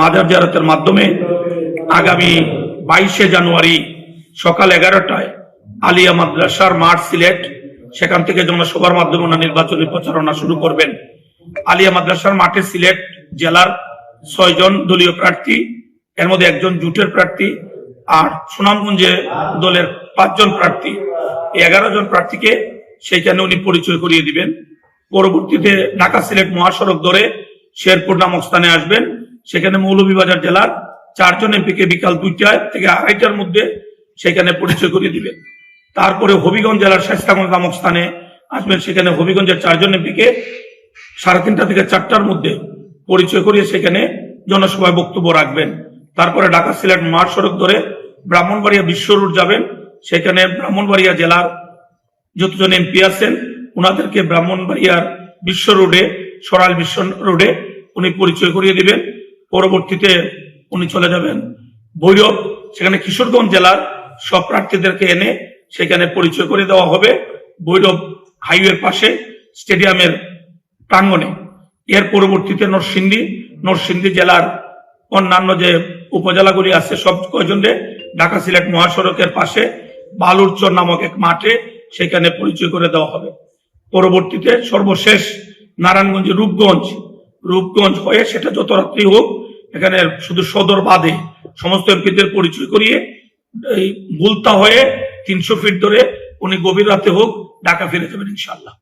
মাজার জিয়ারতের মাধ্যমে আগামী বাইশে জানুয়ারি সকাল এগারোটায় আলিয়া মাদ্রাসার মাঠ সিলেট, সেখান থেকে জনসভার মাধ্যমে ওনার নির্বাচনী প্রচারণা শুরু করবেন। আলিয়া মাদ্রাসার মাঠে সিলেট জেলার ছয়জন দলীয় প্রার্থী, এর মধ্যে একজন জুটের প্রার্থী আর সুনামগঞ্জে দলের পাঁচজন প্রার্থী। এগারো জন প্রার্থীকে সেইখানে উনি পরিচয় করিয়ে দিবেন। পরবর্তীতে ঢাকা সিলেট মহাসড়ক ধরে শেরপুর নামক স্থানে আসবেন। সেখানে মৌলভীবাজার জেলার চারজন এমপিকে বিকাল দুইটায় থেকে আড়াইটার মধ্যে সেখানে পরিচয় করিয়ে দিবেন তারপরে হবিগঞ্জ জেলার শেষকাগঞ্জ নামক স্থানে আসবেন। সেখানে হবিগঞ্জের চারজন এমপিকে সাড়ে তিনটা থেকে চারটার মধ্যে পরিচয় করিয়ে সেখানে জনসভায় বক্তব্য রাখবেন। তারপরে ঢাকা সিলেট মহাসড়ক ধরে ব্রাহ্মণবাড়িয়া বিশ্ব রুট যাবেন। সেখানে ব্রাহ্মণবাড়িয়া জেলার যতজন এমপি আছেন ওনাদেরকে ব্রাহ্মণবাড়িয়ার বিশ্ব রোডে, সরাল বিশ্ব রোডে উনি পরিচয় করিয়ে দিবেন। পরবর্তীতে উনি চলে যাবেন। ভৈরব, সেখানে কিশোরগঞ্জ জেলার সব প্রার্থীদেরকে এনে সেখানে পরিচয় করে দেওয়া হবে ভৈরব হাইওয়ের পাশে, স্টেডিয়ামের প্রাঙ্গণে। এর পরবর্তীতে নরসিংদী নরসিংদী জেলার অন্যান্য যে উপজেলাগুলি আছে, সব কয়জনে ঢাকা সিলেট মহাসড়কের পাশে, বালুরচর নামক এক মাঠে সেখানে পরিচয় করে দেওয়া হবে। পরবর্তীতে সর্বশেষ নারায়ণগঞ্জ রূপগঞ্জ রূপগঞ্জ হয়ে সেটা যত রাত্রি হোক এখানে শুধু সদর বাদে সমস্ত এমপিদের পরিচয় করিয়ে এই গুলতা হয়ে তিনশো ফিট ধরে উনি গভীর রাতে হোক ঢাকা ফিরে যাবেন ইনশাল্লাহ